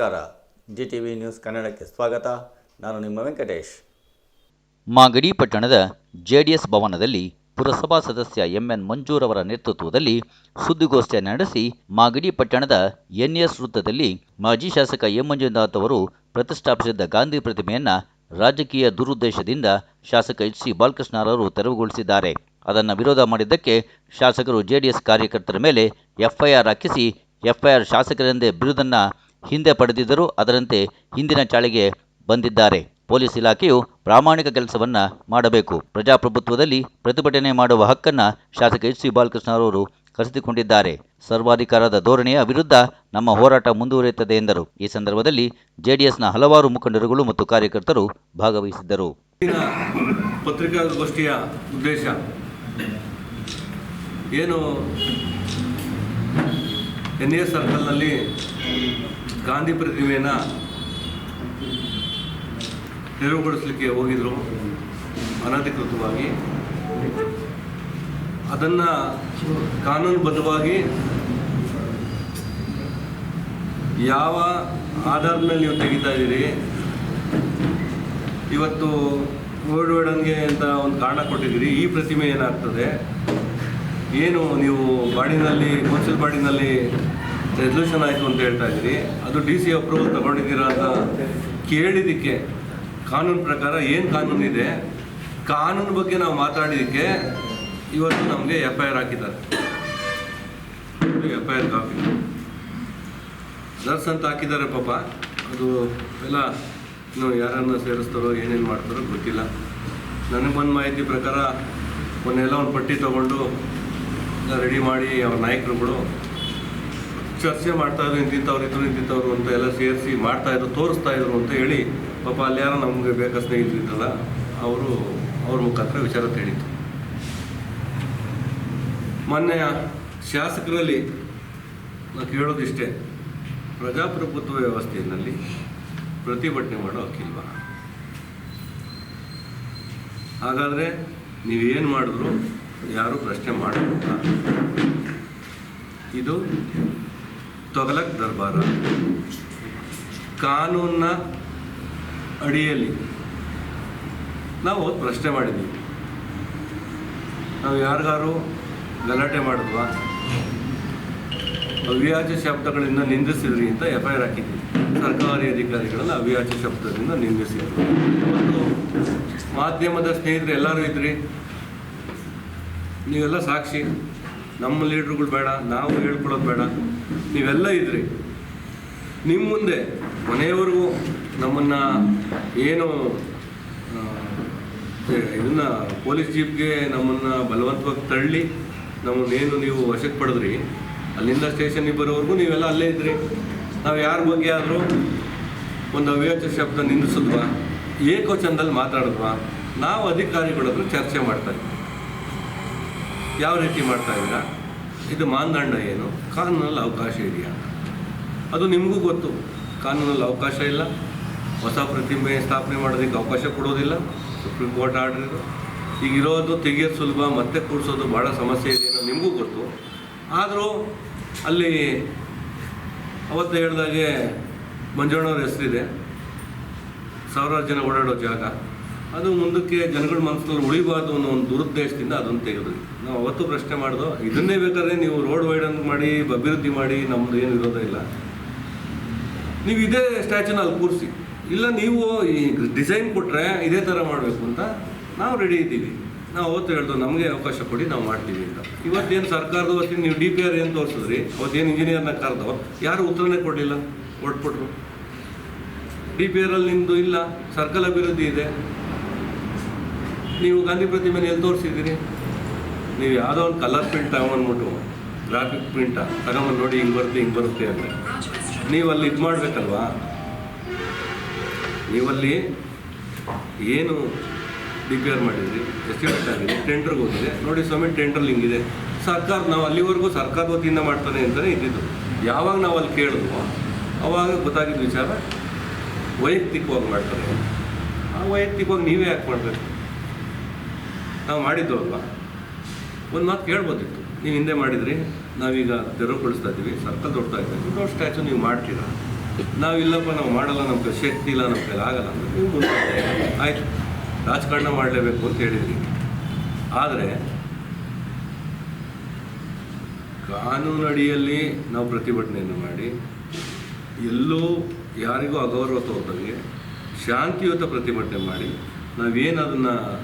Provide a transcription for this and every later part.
ನಮಸ್ಕಾರ. G T V news ಕನ್ನಡಕ್ಕೆ ಸ್ವಾಗತ. ನಾನು ನಿಮ್ಮ ವೆಂಕಟೇಶ್. ಮಾಗಡಿ ಪಟ್ಟಣದ ಜೆಡಿಎಸ್ ಭವನದಲ್ಲಿ ಪುರಸಭಾ ಸದಸ್ಯ ಎಂಎನ್ ಮಂಜೂರ್ ಅವರ ನೇತೃತ್ವದಲ್ಲಿ ಸುದ್ದಿಗೋಷ್ಠಿ ನಡೆಸಿ ಮಾಗಡಿ ಪಟ್ಟಣದ ಎನ್ಎಸ್ ವೃತ್ತದಲ್ಲಿ ಮಾಜಿ ಶಾಸಕ ಎಂ. ಮಂಜುನಾಥ್ ಅವರು ಪ್ರತಿಷ್ಠಾಪಿಸಿದ್ದ ಗಾಂಧಿ ಪ್ರತಿಮೆಯನ್ನು ರಾಜಕೀಯ ದುರುದ್ದೇಶದಿಂದ ಶಾಸಕ ಎಚ್. ಸಿ. ಬಾಲಕೃಷ್ಣರವರು ತೆರವುಗೊಳಿಸಿದ್ದಾರೆ. ಅದನ್ನು ವಿರೋಧ ಮಾಡಿದ್ದಕ್ಕೆ ಶಾಸಕರು ಜೆಡಿಎಸ್ ಕಾರ್ಯಕರ್ತರ ಮೇಲೆ ಎಫ್ಐಆರ್ ಹಾಕಿಸಿ ಎಫ್ಐಆರ್ ಶಾಸಕರೆಂದೇ ಬಿರುದನ್ನ ಹಿಂದೆ ಪಡೆದಿದ್ದರೂ ಅದರಂತೆ ಹಿಂದಿನ ಚಾಳಿಗೆ ಬಂದಿದ್ದಾರೆ. ಪೊಲೀಸ್ ಇಲಾಖೆಯು ಪ್ರಾಮಾಣಿಕ ಕೆಲಸವನ್ನ ಮಾಡಬೇಕು. ಪ್ರಜಾಪ್ರಭುತ್ವದಲ್ಲಿ ಪ್ರತಿಭಟನೆ ಮಾಡುವ ಹಕ್ಕನ್ನ ಶಾಸಕ ಎಚ್ ಸಿ ಬಾಲಕೃಷ್ಣರವರು ಕಸಿದುಕೊಂಡಿದ್ದಾರೆ. ಸರ್ವಾಧಿಕಾರದ ಧೋರಣೆಯ ವಿರುದ್ಧ ನಮ್ಮ ಹೋರಾಟ ಮುಂದುವರಿಯುತ್ತದೆ ಎಂದರು. ಈ ಸಂದರ್ಭದಲ್ಲಿ ಜೆಡಿಎಸ್ನ ಹಲವಾರು ಮುಖಂಡರುಗಳು ಮತ್ತು ಕಾರ್ಯಕರ್ತರು ಭಾಗವಹಿಸಿದ್ದರು. ಪತ್ರಿಕಾಗೋಷ್ಠಿಯ ಉದ್ದೇಶ ಏನು? ಎನ್ ಎ ಸರ್ಕಲ್ನಲ್ಲಿ ಗಾಂಧಿ ಪ್ರತಿಮೆಯನ್ನು ತೆರವುಗೊಳಿಸಲಿಕ್ಕೆ ಹೋಗಿದ್ರು ಅನಧಿಕೃತವಾಗಿ. ಅದನ್ನು ಕಾನೂನುಬದ್ಧವಾಗಿ ಯಾವ ಆಧಾರದ ಮೇಲೆ ನೀವು ತೆಗಿತಾ ಇದ್ದೀರಿ? ಇವತ್ತು ಕೋವಿಡ್ ಅಂತ ಒಂದು ಕಾರಣ ಕೊಟ್ಟಿದ್ದೀರಿ. ಈ ಪ್ರತಿಮೆ ಏನಾಗ್ತದೆ? ಏನು ನೀವು ಬಾಡಿನಲ್ಲಿ ಕೌನ್ಸಿಲ್ ಬಾಡಿನಲ್ಲಿ ರೆಸಲ್ಯೂಷನ್ ಆಯಿತು ಅಂತ ಹೇಳ್ತಾ ಇದ್ದೀರಿ. ಅದು ಡಿ ಸಿ ಅಪ್ರೂವಲ್ ತಗೊಂಡಿದ್ದೀರಾ ಅಂತ ಕೇಳಿದ್ದಕ್ಕೆ ಕಾನೂನು ಪ್ರಕಾರ ಏನು ಕಾನೂನು ಇದೆ, ಕಾನೂನು ಬಗ್ಗೆ ನಾವು ಮಾತಾಡಿದ್ದಕ್ಕೆ ಇವತ್ತು ನಮಗೆ ಎಫ್ ಐ ಆರ್ ಹಾಕಿದ್ದಾರೆ. F I R copy. Nurse ಅಂತ ಹಾಕಿದ್ದಾರೆ ಪಾಪ. ಅದು ಎಲ್ಲ ಇನ್ನು ಯಾರನ್ನು ಸೇರಿಸ್ತಾರೋ, ಏನೇನು ಮಾಡ್ತಾರೋ ಗೊತ್ತಿಲ್ಲ. ನನಗೆ ಬಂದ ಮಾಹಿತಿ ಪ್ರಕಾರ ಒಂದೆಲ್ಲ ಒಂದು ಪಟ್ಟಿ ತೊಗೊಂಡು ರೆಡಿ ಮಾಡಿ ಅವ್ರ ನಾಯಕರುಗಳು ಚರ್ಚೆ ಮಾಡ್ತಾ ಇದ್ರು ಇಂತಿಂಥವ್ರು ಇದ್ರು ಇಂತಿಂಥವ್ರು ಅಂತ ಎಲ್ಲ ಸೇರಿಸಿ ಮಾಡ್ತಾ ಇದ್ರು, ತೋರಿಸ್ತಾ ಇದ್ರು ಅಂತ ಹೇಳಿ ಪಾಪ ಅಲ್ಲಿ ಯಾರೋ ನಮಗೆ ಬೇಕಾ ಸ್ನೇಹಿತರಿದ್ರಲ್ಲ ಅವರು ಅವ್ರ ಮುಖಾಂತರ ವಿಚಾರ ತಿಳಿತು. ಮೊನ್ನೆ ಶಾಸಕರಲ್ಲಿ ನಾವು ಕೇಳೋದಿಷ್ಟೇ ಪ್ರಜಾಪ್ರಭುತ್ವ ವ್ಯವಸ್ಥೆಯಲ್ಲಿ ಪ್ರತಿಭಟನೆ ಮಾಡೋ ಹಕ್ಕಿಲ್ವಾ? ಹಾಗಾದರೆ ನೀವೇನು ಮಾಡಿದ್ರು, ಯಾರೂ ಪ್ರಶ್ನೆ ಮಾಡಲ್ಲ. ಇದು ತೊಗಲಕ್ ದರ್ಬಾರ. ಕಾನೂನ ಅಡಿಯಲ್ಲಿ. ನಾವು ಪ್ರಶ್ನೆ ಮಾಡಿದ್ವಿ. ನಾವು ಯಾರಿಗಾರು ಗಲಾಟೆ ಮಾಡಿದ್ವಾ? ಅವ್ಯಾಜ ಶಬ್ದಗಳಿಂದ ನಿಂದಿಸಿದ್ರಿ ಅಂತ ಎಫ್ ಐ ಹಾಕಿದ್ವಿ. ಸರ್ಕಾರಿ ಅಧಿಕಾರಿಗಳನ್ನ ಅವ್ಯಾಜ ಶಬ್ದದಿಂದ ನಿಂದಿಸಿದ್ರು. ಮತ್ತು ಮಾಧ್ಯಮದ ಸ್ನೇಹಿತರು ಎಲ್ಲರೂ ಇದ್ರಿ. ನೀವೆಲ್ಲ ಸಾಕ್ಷಿ. ನಮ್ಮ ಲೀಡ್ರುಗಳು ಬೇಡ, ನಾವು ಹೇಳ್ಕೊಳ್ಳೋದು ಬೇಡ. ನೀವೆಲ್ಲ ಇದ್ರಿ. ನಿಮ್ಮ ಮುಂದೆ ಮನೆಯವರೆಗೂ ನಮ್ಮನ್ನು ಏನು ಇದನ್ನು ಪೊಲೀಸ್ ಜೀಪ್ಗೆ ನಮ್ಮನ್ನು ಬಲವಂತವಾಗಿ ತಳ್ಳಿ ನಮ್ಮನ್ನೇನು ನೀವು ವಶಕ್ಕೆ ಪಡೆದ್ರಿ, ಅಲ್ಲಿಂದ ಸ್ಟೇಷನ್ಗೆ ಬರೋವರೆಗೂ ನೀವೆಲ್ಲ ಅಲ್ಲೇ ಇದ್ರಿ. ನಾವು ಯಾರ ಬಗ್ಗೆ ಆದರೂ ಒಂದು ಅವ್ಯಾಚ ಶಬ್ದ ನಿಂದಿಸಿದ್ವಾ ಏಕವಚನದಲ್ಲಿ ಮಾತಾಡಿದ್ವಾ? ನಾವು ಅಧಿಕಾರಿಗಳ ಚರ್ಚೆ ಮಾಡ್ತಾ ಇದ್ದೀವಿ ಯಾವ ರೀತಿ ಮಾಡ್ತಾ ಇದ್ದೀರಾ? ಇದು ಮಾನದಂಡ ಏನು? ಕಾನೂನಲ್ಲಿ ಅವಕಾಶ ಇದೆಯಾ? ಅದು ನಿಮಗೂ ಗೊತ್ತು. ಕಾನೂನಲ್ಲಿ ಅವಕಾಶ ಇಲ್ಲ. ಹೊಸ ಪ್ರತಿಮೆ ಸ್ಥಾಪನೆ ಮಾಡೋದಕ್ಕೆ ಅವಕಾಶ ಕೊಡೋದಿಲ್ಲ. ಸುಪ್ರೀಂ ಕೋರ್ಟ್ ಆರ್ಡರ್ ಇದು. ಈಗ ಇರೋದು ತೆಗಿಯೋದು ಸುಲಭ, ಮತ್ತೆ ಕೂಡಿಸೋದು ಭಾಳ ಸಮಸ್ಯೆ ಇದೆ ಅನ್ನೋದು ನಿಮಗೂ ಗೊತ್ತು. ಆದರೂ ಅಲ್ಲಿ ಅವತ್ತು ಹೇಳ್ದಾಗೆ ಮಂಜಣ್ಣವ್ರ ಹೆಸರಿದೆ. ಸಾವಿರಾರು ಜನ ಓಡಾಡೋ ಜಾಗ. ಅದು ಮುಂದಕ್ಕೆ ಜನಗಳ ಮನಸ್ಸಲ್ಲಿ ಉಳಿಬಾರ್ದು ಅನ್ನೋ ಒಂದು ದುರುದ್ದೇಶದಿಂದ ಅದನ್ನು ತೆಗೆದ್ರಿ ನಾವು ಅವತ್ತು ಪ್ರಶ್ನೆ ಮಾಡ್ದೋ, ಇದನ್ನೇ ಬೇಕಾದ್ರೆ ನೀವು ರೋಡ್ ವೈಡನ್ ಮಾಡಿ, ಅಭಿವೃದ್ಧಿ ಮಾಡಿ ನಮ್ಮದು ಏನು ವಿರೋಧ ಇಲ್ಲ. ನೀವು ಇದೇ ಸ್ಟ್ಯಾಚ್ಯೂನ ಅಲ್ಲಿ ಕೂರಿಸಿ. ಇಲ್ಲ ನೀವು ಈ ಡಿಸೈನ್ ಕೊಟ್ಟರೆ ಇದೇ ಥರ ಮಾಡಬೇಕು ಅಂತ ನಾವು ರೆಡಿ ಇದ್ದೀವಿ. ನಾವು ಅವತ್ತು ಹೇಳ್ದು, ನಮಗೆ ಅವಕಾಶ ಕೊಡಿ, ನಾವು ಮಾಡ್ತೀವಿ ಅಂತ. ಇವತ್ತೇನು ಸರ್ಕಾರದ ವತಿಯಿಂದ ನೀವು ಡಿ ಪಿ ಆರ್ ಏನು ತೋರಿಸಿದ್ರಿ? ಅವತ್ತೇನು ಇಂಜಿನಿಯರ್ನ ಕರೆದೋ, ಯಾರು ಉತ್ತರನೇ ಕೊಡಲಿಲ್ಲ, ಕೊಟ್ಬಿಟ್ರು. ಡಿ ಪಿ ಆರಲ್ಲಿ ನಿಮ್ಮದು ಇಲ್ಲ ಸರ್ಕಲ್ ಅಭಿವೃದ್ಧಿ ಇದೆ. ನೀವು ಗಾಂಧಿ ಪ್ರತಿಮೆನ ಎಲ್ಲಿ ತೋರಿಸಿದ್ದೀರಿ? ನೀವು ಯಾವುದೋ ಒಂದು ಕಲರ್ ಪ್ರಿಂಟ್ ತಗೊಂಡ್ಬಿಟ್ಟು ಗ್ರಾಫಿಕ್ ಪ್ರಿಂಟ ತಗೊಂಬಂದು ನೋಡಿ ಹಿಂಗೆ ಬರುತ್ತೆ ಹಿಂಗೆ ಬರುತ್ತೆ ಅಂತ. ನೀವು ಅಲ್ಲಿ ಇದು ಮಾಡಬೇಕಲ್ವಾ? ನೀವಲ್ಲಿ ಏನು ಡಿಕ್ಲೇರ್ ಮಾಡಿದ್ರಿ? ಎಸ್ಟಿಮೇಟ್ ಆಗಿದೆ ಟೆಂಡರ್ಗೆ ಹೋಗಿದೆ. ನೋಡಿ ಸ್ವಾಮಿ ಟೆಂಡರ್ಲಿ ಹಿಂಗಿದೆ. ಸರ್ಕಾರ, ನಾವು ಅಲ್ಲಿವರೆಗೂ ಸರ್ಕಾರದ ವತಿಯಿಂದ ಮಾಡ್ತಾನೆ ಅಂತಲೇ ಇದ್ದಿದ್ದು. ಯಾವಾಗ ನಾವು ಅಲ್ಲಿ ಕೇಳಿದ್ವೋ, ಅವಾಗ ಗೊತ್ತಾಗಿದ್ದ ವಿಚಾರ ವೈಯಕ್ತಿಕವಾಗಿ ಮಾಡ್ತಾರೆ. ಆ ವೈಯಕ್ತಿಕವಾಗಿ ನೀವೇ ಯಾಕೆ ಮಾಡಬೇಕು? ನಾವು ಮಾಡಿದ್ದು ಅಲ್ವಾ? ಒಂದು ಮಾತು ಕೇಳ್ಬೋದಿತ್ತು. ನೀವು ಹಿಂದೆ ಮಾಡಿದ್ರಿ, ನಾವೀಗ ತೆರವುಗೊಳಿಸ್ತಾ ಇದ್ದೀವಿ ಸರ್ಕಲ್ ದೊಡ್ತಾ ಇದ್ದೀವಿ. ದೊಡ್ಡ ಸ್ಟ್ಯಾಚು ನೀವು ಮಾಡ್ತೀರಾ? ನಾವಿಲ್ಲಪ್ಪ, ನಾವು ಮಾಡಲ್ಲ ನಮ್ಮ ಶಕ್ತಿ ಇಲ್ಲ ನಮ್ಮ ಕೈಲಿ ಆಗಲ್ಲ ನೀವು ಆಯ್ತು, ರಾಜಕಾರಣ ಮಾಡಲೇಬೇಕು ಅಂತ ಹೇಳಿದ್ರಿ. ಆದರೆ, ಕಾನೂನಡಿಯಲ್ಲಿ ನಾವು ಪ್ರತಿಭಟನೆಯನ್ನು ಮಾಡಿ, ಎಲ್ಲೋ ಯಾರಿಗೂ ಅಗೌರವ ತೋರ್ದಂಗೆ ಶಾಂತಿಯುತ ಪ್ರತಿಭಟನೆ ಮಾಡಿ, ನಾವೇನು ಅದನ್ನು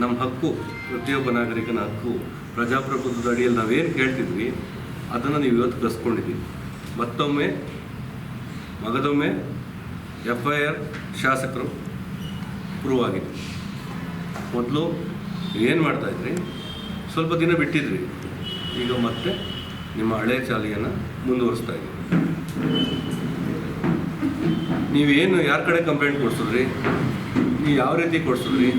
ನಮ್ಮ ಹಕ್ಕು, ಪ್ರತಿಯೊಬ್ಬ ನಾಗರಿಕನ ಹಕ್ಕು, ಪ್ರಜಾಪ್ರಭುತ್ವದ ಅಡಿಯಲ್ಲಿ ನಾವೇನು ಕೇಳ್ತಿದ್ವಿ, ಅದನ್ನು ನೀವು ಇವತ್ತು ಕಸ್ಕೊಂಡಿದ್ದೀವಿ ಮತ್ತೊಮ್ಮೆ, ಮಗದೊಮ್ಮೆ ಎಫ್ ಐ ಆರ್ ಶಾಸಕರು ಪ್ರೂವ್ ಆಗಿದೆ. ಮೊದಲು ಏನು ಮಾಡ್ತಾಯಿದ್ರಿ ಸ್ವಲ್ಪ ದಿನ ಬಿಟ್ಟಿದ್ರಿ. ಈಗ ಮತ್ತೆ ನಿಮ್ಮ ಹಳೆ ಚಾಲಿಯನ್ನು ಮುಂದುವರಿಸ್ತಾ ಇದ್ದೀವಿ ನೀವೇನು ಯಾರ ಕಡೆ ಕಂಪ್ಲೇಂಟ್ ಕೊಡ್ಸಿದ್ರಿ? ನೀವು ಯಾವ ರೀತಿ ಕೊಡ್ಸಿದ್ರಿ?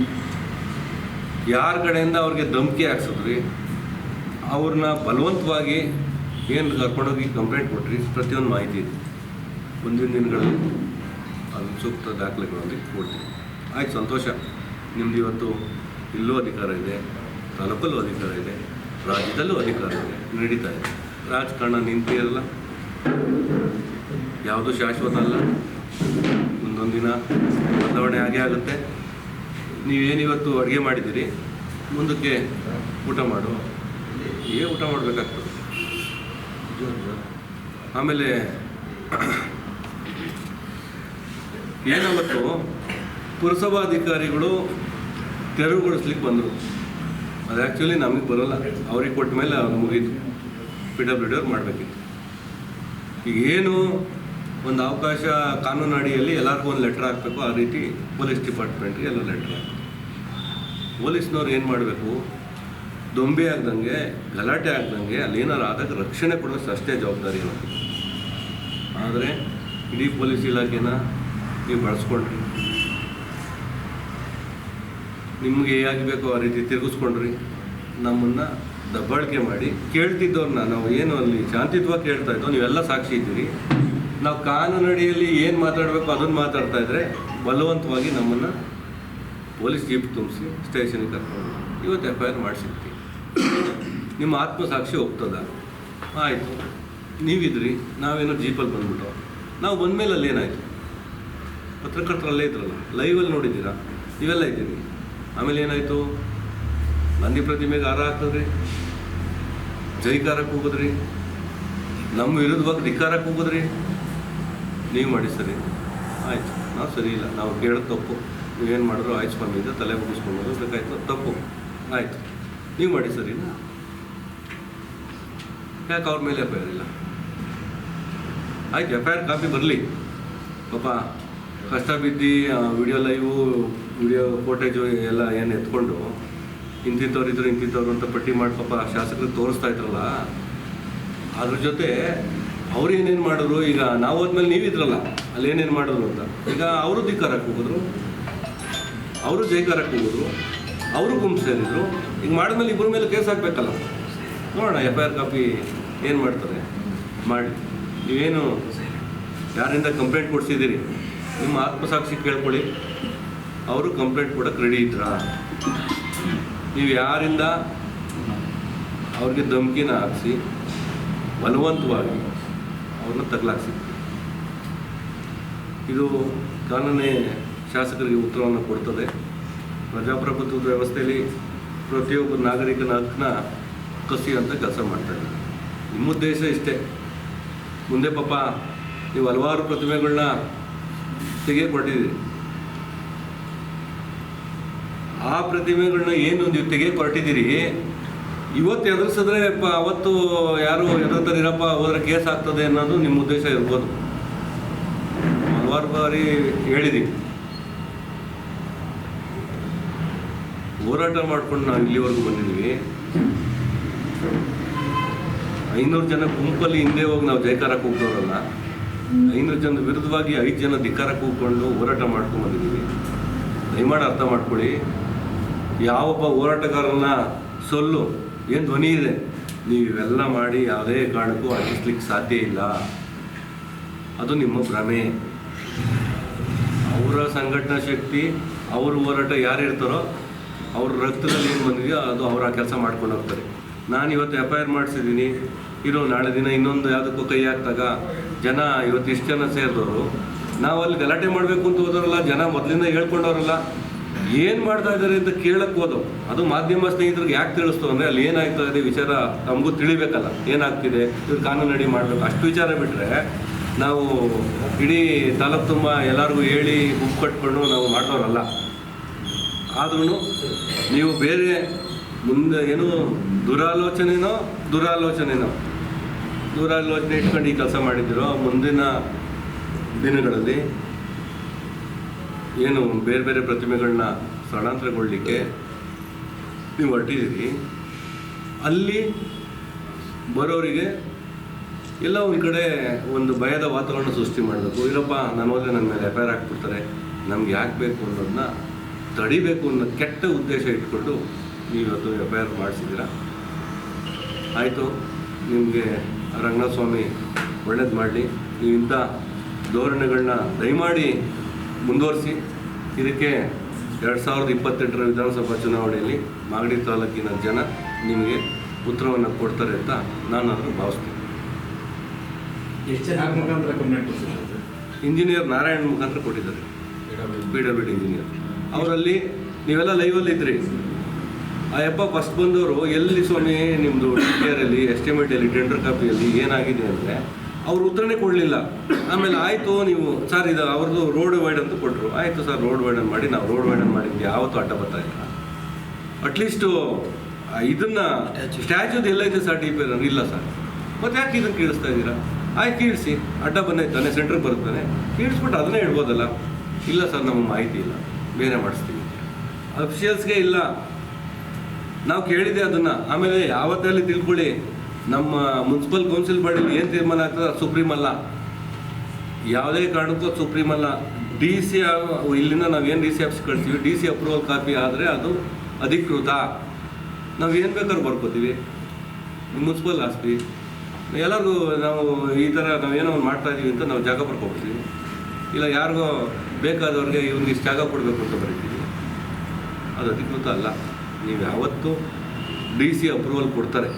ಯಾರ ಕಡೆಯಿಂದ ಅವ್ರಿಗೆ ಧಮಕಿ ಹಾಕ್ಸಿದ್ರಿ? ಅವ್ರನ್ನ ಬಲವಂತವಾಗಿ ಏನು ಕರ್ಕೊಂಡೋಗಿ ಕಂಪ್ಲೇಂಟ್ ಕೊಟ್ರಿ? ಪ್ರತಿಯೊಂದು ಮಾಹಿತಿ ಇದೆ. ಮುಂದಿನ ದಿನಗಳಲ್ಲಿ ಅದು ಸೂಕ್ತ ದಾಖಲೆಗಳೊಂದಿಗೆ ಕೊಡ್ತೀವಿ ಆಯ್ತು, ಸಂತೋಷ. ನಿಮ್ದು ಇವತ್ತು ಇಲ್ಲೂ ಅಧಿಕಾರ ಇದೆ, ತಾಲೂಕಲ್ಲೂ ಅಧಿಕಾರ ಇದೆ, ರಾಜ್ಯದಲ್ಲೂ ಅಧಿಕಾರ ಇದೆ, ನಡೀತಾ ಇದೆ. ರಾಜಕಾರಣ ನಿಂತಿರಲ್ಲ ಯಾವುದು ಶಾಶ್ವತ ಅಲ್ಲ. ಮುಂದೊಂದು ದಿನ ಬದಲಾವಣೆ ಆಗೇ ಆಗುತ್ತೆ. ನೀವೇನಿವತ್ತು ಅಡುಗೆ ಮಾಡಿದ್ದೀರಿ? ಮುಂದಕ್ಕೆ ಊಟ ಮಾಡು. ಏ ಊಟ ಮಾಡಬೇಕಾಗ್ತದೆ? ಆಮೇಲೆ ಏನಾವತ್ತು? ಪುರಸಭಾಧಿಕಾರಿಗಳು ತೆರವುಗೊಳಿಸ್ಲಿಕ್ಕೆ ಬಂದರು. ಅದು ಆ್ಯಕ್ಚುಲಿ ನಮಗೆ ಬರೋಲ್ಲ. ಅವ್ರಿಗೆ ಕೊಟ್ಟ ಮೇಲೆ ಅವ್ರು ಮುಗೀತು ಪಿ ಡಬ್ಲ್ಯೂ ಡಿ ಅವ್ರು ಮಾಡಬೇಕಿತ್ತು. ಈಗ ಏನು ಒಂದು ಅವಕಾಶ ಕಾನೂನು ಅಡಿಯಲ್ಲಿ ಎಲ್ಲರಿಗೂ ಒಂದು ಲೆಟ್ರ್ ಹಾಕಬೇಕು, ಆ ರೀತಿ ಪೊಲೀಸ್ ಡಿಪಾರ್ಟ್ಮೆಂಟ್ಗೆ ಎಲ್ಲ ಲೆಟ್ರ್ ಹಾಕಬೇಕು. ಪೊಲೀಸ್ನವ್ರು ಏನು ಮಾಡಬೇಕು? ದೊಂಬೆ ಆಗ್ದಂಗೆ, ಗಲಾಟೆ ಆಗ್ದಂಗೆ ಅಲ್ಲಿ ಏನಾರು ಆದಾಗ ರಕ್ಷಣೆ ಕೊಡೋಕ್ಕೆ ಅಷ್ಟೇ ಜವಾಬ್ದಾರಿ ಇರೋದು. ಆದರೆ ಇಡೀ ಪೊಲೀಸ್ ಇಲಾಖೆನ ನೀವು ಬಳಸ್ಕೊಂಡ್ರಿ. ನಿಮಗೆ ಆಗಬೇಕು ಆ ರೀತಿ ತಿರುಗಿಸ್ಕೊಂಡ್ರಿ. ನಮ್ಮನ್ನು ದಬ್ಬಾಳಿಕೆ ಮಾಡಿ ಕೇಳ್ತಿದ್ದವ್ರನ್ನ ನಾವು ಏನು ಅಲ್ಲಿ ಶಾಂತಿತ್ವ ಕೇಳ್ತಾ ಇದ್ದೋ, ನೀವೆಲ್ಲ ಸಾಕ್ಷಿ ಇದ್ದೀರಿ. ನಾವು ಕಾನೂನಡಿಯಲ್ಲಿ ಏನು ಮಾತಾಡಬೇಕು ಅದನ್ನು ಮಾತಾಡ್ತಾ ಇದ್ರೆ ಬಲವಂತವಾಗಿ ನಮ್ಮನ್ನು ಪೊಲೀಸ್ ಜೀಪ್ ತುಂಬಿಸಿ ಸ್ಟೇಷನ್ಗೆ ಕರ್ಕೊಂಡು ಇವತ್ತು ಎಫ್ ಐ ಆರ್ ಮಾಡಿಸಿರ್ತೀವಿ. ನಿಮ್ಮ ಆತ್ಮಸಾಕ್ಷಿ ಹೋಗ್ತದ ಆಯಿತು. ನೀವಿದ್ರಿ, ನಾವೇನೋ ಜೀಪಲ್ಲಿ ಬಂದ್ಬಿಟ್ಟು ನಾವು ಬಂದಮೇಲೆ ಅಲ್ಲಿ ಏನಾಯಿತು? ಪತ್ರಕರ್ತರಲ್ಲೇ ಇದ್ರಲ್ಲ, ಲೈವಲ್ಲಿ ನೋಡಿದ್ದೀರಾ? ನೀವೆಲ್ಲ ಇದ್ದೀರಿ. ಆಮೇಲೆ ಏನಾಯಿತು? ನಂದಿ ಪ್ರತಿಮೆಗೆ ಹಾರ ಹಾಕಿದ್ರಿ? ಜೈಕಾರಕ್ಕೆ ಹೋಗಿದ್ರಿ? ನಮ್ಮ ವಿರುದ್ಧವಾಗಿ ಧಿಕ್ಕಾರಕ್ಕೆ ಹೋಗಿದ್ರಿ? ನೀವು ಮಾಡಿ ಸರಿ. ಆಯಿತು, ನಾವು ಸರಿ ಇಲ್ಲ. ನಾವು ಕೇಳೋದು ತಪ್ಪು. ನೀವೇನು ಮಾಡಿದ್ರು ಆಯ್ತು ಸ್ವಾಮಿ ಇದೆ, ತಲೆ ಮುಗಿಸ್ಕೊಂಡು ಬೇಕಾಯ್ತು, ತಪ್ಪು, ಆಯಿತು. ನೀವು ಮಾಡಿ ಸರಿನಾ ಯಾಕೆ ಅವ್ರ ಮೇಲೆ ಎಫ್ ಐ ಆರ್ ಇಲ್ಲ? ಆಯ್ತು, ಎಫ್ ಐ ಆರ್ ಕಾಪಿ ಬರಲಿ. ಪಾಪ ಕಷ್ಟ ಬಿದ್ದು ವಿಡಿಯೋ ಲೈವು, ವಿಡಿಯೋ ಫೋಟೇಜು ಎಲ್ಲ ಏನು ಎತ್ಕೊಂಡು, ಇಂತಿಂಥವ್ರು ಇದ್ರು ಇಂತಿಂಥವ್ರು ಅಂತ ಪಟ್ಟಿ ಮಾಡಿ ಪಾಪ ಶಾಸಕರು ತೋರಿಸ್ತಾ ಇದ್ರಲ್ಲ, ಅದ್ರ ಜೊತೆ ಅವ್ರು ಏನೇನು ಮಾಡಿದ್ರು, ಈಗ ನಾವು ಹೋದ್ಮೇಲೆ ನೀವಿದ್ರಲ್ಲ ಅಲ್ಲಿ ಏನೇನು ಮಾಡಿದ್ರು ಅಂತ. ಈಗ ಅವರು ಧಿಕ್ಕಾರಕ್ಕೆ ಹೋಗಿದ್ರು ಅವರು ಜೈಕಾರ ಕೂಗಿದ್ರು ಅವರು ಗುಂಪು ಸೇರಿದ್ರು. ಈಗ ಮಾಡಿದ್ಮೇಲೆ ಇಬ್ಬರ ಮೇಲೆ ಕೇಸ್ ಹಾಕ್ಬೇಕಲ್ಲ. ನೋಡೋಣ ಎಫ್ ಐ ಆರ್ ಕಾಪಿ ಏನು ಮಾಡ್ತಾರೆ ಮಾಡಿ. ನೀವೇನು ಯಾರಿಂದ ಕಂಪ್ಲೇಂಟ್ ಕೊಡ್ಸಿದ್ದೀರಿ? ನಿಮ್ಮ ಆತ್ಮಸಾಕ್ಷಿ ಕೇಳ್ಕೊಳ್ಳಿ. ಅವರು ಕಂಪ್ಲೇಂಟ್ ಕೊಡೋಕೆ ರೆಡಿ ಇದ್ರಾ? ನೀವು ಯಾರಿಂದ ಅವ್ರಿಗೆ ಧಮಕಿನ ಹಾಕ್ಸಿ, ಬಲವಂತವಾಗಿ ಅವ್ರನ್ನ ತಗಲಾಕ್ಸಿದ್ರಿ? ಇದು ಕಾನೂನೇ ಶಾಸಕರಿಗೆ ಉತ್ತರವನ್ನು ಕೊಡ್ತದೆ. ಪ್ರಜಾಪ್ರಭುತ್ವದ ವ್ಯವಸ್ಥೆಯಲ್ಲಿ ಪ್ರತಿಯೊಬ್ಬ ನಾಗರಿಕನ ಹಕ್ಕನ್ನ ಕಸಿ ಅಂತ ಕೆಲಸ ಮಾಡ್ತಾರೆ ನಿಮ್ಮ ಉದ್ದೇಶ ಇಷ್ಟೇ. ಮುಂದೆ ಪಾಪ ನೀವು ಹಲವಾರು ಪ್ರತಿಮೆಗಳನ್ನ ತೆಗೆ ಕೊಟ್ಟಿದ್ದೀರಿ ಆ ಪ್ರತಿಮೆಗಳನ್ನ ಏನು ನೀವು ತೆಗೆ ಇವತ್ತು ಎದುರಿಸಿದ್ರೆ ಅವತ್ತು ಯಾರು ಎದುರ್ತಾರಿರಪ್ಪ ಹೋದ್ರೆ ಕೇಸ್ ಆಗ್ತದೆ ಅನ್ನೋದು ನಿಮ್ಮ ಉದ್ದೇಶ ಇರ್ಬೋದು. ಹಲವಾರು ಬಾರಿ ಹೇಳಿದ್ದೀವಿ. ಹೋರಾಟ ಮಾಡ್ಕೊಂಡು ನಾವು ಇಲ್ಲಿವರೆಗೂ ಬಂದಿದ್ದೀವಿ ಐನೂರು ಜನ ಗುಂಪಲ್ಲಿ ಹಿಂದೆ ಹೋಗಿ ನಾವು ಜೈಕಾರಕ್ಕೆ ಕೂಗ್ತವರಲ್ಲ ಐನೂರು ಜನ ವಿರುದ್ಧವಾಗಿ ಐದು ಜನ ಧಿಕ್ಕಾರ ಕೂಗ್ಕೊಂಡು ಹೋರಾಟ ಮಾಡ್ಕೊಂಡು ಬಂದಿದ್ದೀವಿ ದಯಮಾಡಿ ಅರ್ಥ ಮಾಡ್ಕೊಳ್ಳಿ, ಯಾವೊಬ್ಬ ಹೋರಾಟಗಾರನ ಸೊಲ್ಲು, ಏನು ಧ್ವನಿ ಇದೆ, ನೀವು ಇವೆಲ್ಲ ಮಾಡಿ ಯಾವುದೇ ಕಾರಣಕ್ಕೂ ಅರ್ಜಿಸ್ಲಿಕ್ಕೆ ಸಾಧ್ಯ ಇಲ್ಲ. ಅದು ನಿಮ್ಮ ಭ್ರಮೆ. ಅವರ ಸಂಘಟನಾ ಶಕ್ತಿ, ಅವರು ಹೋರಾಟ ಯಾರು ಇರ್ತಾರೋ ಅವ್ರ ರಕ್ತದಲ್ಲಿ ಏನು ಬಂದಿದೆಯೋ ಅದು ಅವ್ರು ಆ ಕೆಲಸ ಮಾಡ್ಕೊಂಡು ಹೋಗ್ತಾರೆ. ನಾನು ಇವತ್ತು ಎಫ್ ಐ ಮಾಡಿಸಿದ್ದೀನಿ. ಇರೋ ನಾಳೆ ದಿನ ಇನ್ನೊಂದು ಯಾವುದಕ್ಕೂ ಕೈ ಹಾಕಿದಾಗ ಜನ ಇವತ್ತು ಇಷ್ಟು ಜನ ಸೇರಿದವರು, ನಾವು ಅಲ್ಲಿ ಗಲಾಟೆ ಮಾಡಬೇಕು ಅಂತ ಹೋದವರಲ್ಲ, ಜನ ಮೊದಲಿಂದ ಹೇಳ್ಕೊಂಡವ್ರಲ್ಲ, ಏನು ಮಾಡ್ತಾ ಇದ್ದಾರೆ ಅಂತ ಕೇಳಕ್ಕೆ ಹೋದವು ಅದು ಮಾಧ್ಯಮ ಸ್ನೇಹಿತರಿಗೆ ಯಾಕೆ ತಿಳಿಸ್ತು ಅಂದರೆ ಅಲ್ಲಿ ಏನಾಗ್ತಾ ಇದೆ ವಿಚಾರ ನಮಗೂ ತಿಳಿಬೇಕಲ್ಲ. ಏನಾಗ್ತಿದೆ? ಇವ್ರು ಕಾನೂನು ಅಡಿ ಮಾಡಬೇಕು. ಅಷ್ಟು ವಿಚಾರ ಬಿಟ್ಟರೆ ನಾವು ಇಡೀ ತಾಲೂಕು ತುಂಬ ಎಲ್ಲರಿಗೂ ಹೇಳಿ ಬುಕ್ ಕಟ್ಕೊಂಡು ನಾವು ಮಾಡೋರಲ್ಲ ಆದ್ರೂ ನೀವು ಬೇರೆ ಮುಂದೆ ಏನು ದುರಾಲೋಚನೆನೋ ದುರಾಲೋಚನೆನೋ, ದುರಾಲೋಚನೆ ಇಟ್ಕೊಂಡು ಈ ಕೆಲಸ ಮಾಡಿದ್ದೀರೋ, ಮುಂದಿನ ದಿನಗಳಲ್ಲಿ ಏನು ಬೇರೆ ಬೇರೆ ಪ್ರತಿಮೆಗಳನ್ನ ಸ್ಥಳಾಂತರಗೊಳ್ಳಲಿಕ್ಕೆ ನೀವು ಹೊರಟಿದ್ದೀರಿ, ಅಲ್ಲಿ ಬರೋರಿಗೆ ಎಲ್ಲ ಒಂದು ಕಡೆ ಒಂದು ಭಯದ ವಾತಾವರಣ ಸೃಷ್ಟಿ ಮಾಡಬೇಕು. ಇಲ್ಲಪ್ಪ ನಾನು ಹೋದ್ರೆ ನನ್ನ ಮೇಲೆ ಎಫ್ ಐ ಆರ್ ಹಾಕ್ಬಿಡ್ತಾರೆ. ನಮ್ಗೆ ಯಾಕೆ ಬೇಕು ಅನ್ನೋದನ್ನ ತಡಿಬೇಕು ಅನ್ನೋ ಕೆಟ್ಟ ಉದ್ದೇಶ ಇಟ್ಕೊಂಡು ನೀವು ಅದು ಎಫ್ ಐ ಆರ್ ಮಾಡಿಸಿದ್ದೀರಾ? ಆಯಿತು ನಿಮಗೆ ರಂಗನಾಥ ಸ್ವಾಮಿ ಒಳ್ಳೇದು ಮಾಡಲಿ. ನೀವು ಇಂಥ ಧೋರಣೆಗಳನ್ನ ದಯಮಾಡಿ ಮುಂದುವರಿಸಿ. ಇದಕ್ಕೆ ಎರಡು ಸಾವಿರದ ಇಪ್ಪತ್ತೆಂಟರ ವಿಧಾನಸಭಾ ಚುನಾವಣೆಯಲ್ಲಿ ಮಾಗಡಿ ತಾಲೂಕಿನ ಜನ ನಿಮಗೆ ಉತ್ತರವನ್ನು ಕೊಡ್ತಾರೆ ಅಂತ ನಾನು ಅದನ್ನು ಭಾವಿಸ್ತೀನಿ ಇಂಜಿನಿಯರ್ ನಾರಾಯಣ್ ಮುಖಾಂತರ ಕೊಟ್ಟಿದ್ದಾರೆ. P W. D engineer. ಅವರಲ್ಲಿ ನೀವೆಲ್ಲ ಲೈವಲ್ಲಿ ಇದ್ರಿ. ಆ ಹೆಬ್ಬ ಫಸ್ಟ್ ಬಂದವರು, ಎಲ್ಲಿ ಸ್ವಾಮಿ ನಿಮ್ಮದು ಎಸ್ಟಿಮೇಟ್ ಅಲ್ಲಿ ಟೆಂಡರ್ ಕಾಪಿಯಲ್ಲಿ ಏನಾಗಿದೆ ಅಂದರೆ, ಅವ್ರು ಉತ್ತರನೇ ಕೊಡಲಿಲ್ಲ. ಆಮೇಲೆ ಆಯಿತು, ನೀವು, ಸರ್, ಇದು ಅವ್ರದ್ದು ರೋಡ್ ವೈಡ್ ಅಂತ ಕೊಟ್ಟರು ಆಯಿತು ಸರ್ ರೋಡ್ ವೈಡನ್ ಮಾಡಿ, ನಾವು ರೋಡ್ ವೈಡನ್ ಮಾಡಿದ್ವಿ ಯಾವತ್ತೂ ಅಡ್ಡ ಬರ್ತಾ ಇಲ್ಲ. ಅಟ್ಲೀಸ್ಟು ಇದನ್ನ ಸ್ಟ್ಯಾಚ್ಯೂದು ಇದೆ ಸರ್ ಡಿ ಪಿ ಇಲ್ಲ ಸರ್. ಮತ್ತೆ ಯಾಕೆ ಇದನ್ನು ಕೀಳಿಸ್ತಾ ಇದ್ದೀರಾ? ಆಯ್ತು, ಕೀಳಿಸಿ. ಅಡ್ಡ ಬಂದೈತಾನೆ ಸೆಂಟ್ರಿಗೆ ಬರುತ್ತಾನೆ ಕೀಳಿಸ್ಬಿಟ್ಟು ಅದನ್ನೇ ಇಡ್ಬೋದಲ್ಲ ಇಲ್ಲ ಸರ್, ನಮಗೆ ಮಾಹಿತಿ ಇಲ್ಲ. ಬೇರೆ ಮಾಡಿಸ್ತೀವಿ. ಅಫಿಷಿಯಲ್ಸ್ಗೆ ಇಲ್ಲ. ನಾವು ಕೇಳಿದೆ ಅದನ್ನು. ಆಮೇಲೆ ಯಾವತ್ತಲ್ಲಿ ತಿಳ್ಕೊಳ್ಳಿ, ನಮ್ಮ ಮುನ್ಸಿಪಲ್ ಕೌನ್ಸಿಲ್ ಬಾಡಿಲಿ ಏನು ತೀರ್ಮಾನ ಆಗ್ತದೆ ಸುಪ್ರೀಂ ಅಲ್ಲ. ಯಾವುದೇ ಕಾರಣಕ್ಕೂ ಸುಪ್ರೀಂ ಅಲ್ಲ. ಡಿ ಸಿ ಇಲ್ಲಿಂದ ನಾವು ಏನು ಡಿ ಸಿ ಆಫೀಸ್ ಕಳ್ತೀವಿ ಡಿ ಸಿ ಅಪ್ರೂವಲ್ ಕಾಪಿ ಆದರೆ ಅದು ಅಧಿಕೃತ. ನಾವು ಏನು ಬೇಕಾದ್ರೂ ಬರ್ಕೋತೀವಿ. ಮುನ್ಸಿಪಲ್ ಆಸ್ತಿ. ಎಲ್ಲರಿಗೂ ನಾವು ಈ ಥರ ನಾವು ಏನೋ ಒಂದು ಮಾಡ್ತಾ ಇದೀವಿ ಅಂತ ನಾವು ಜಾಗ ಬರ್ಕೊಬಿಡ್ತೀವಿ. ಇಲ್ಲ, ಯಾರಿಗೋ ಬೇಕಾದವ್ರಿಗೆ ಇವ್ನಿಗೆ ಇಷ್ಟು ಜಾಗ ಕೊಡಬೇಕು ಅಂತ ಬರೀತೀವಿ. ಅದು ಅಧಿಕೃತ ಅಲ್ಲ. ನೀವು ಯಾವತ್ತು ಡಿ ಸಿ ಅಪ್ರೂವಲ್ ಕೊಡ್ತಾರೆ.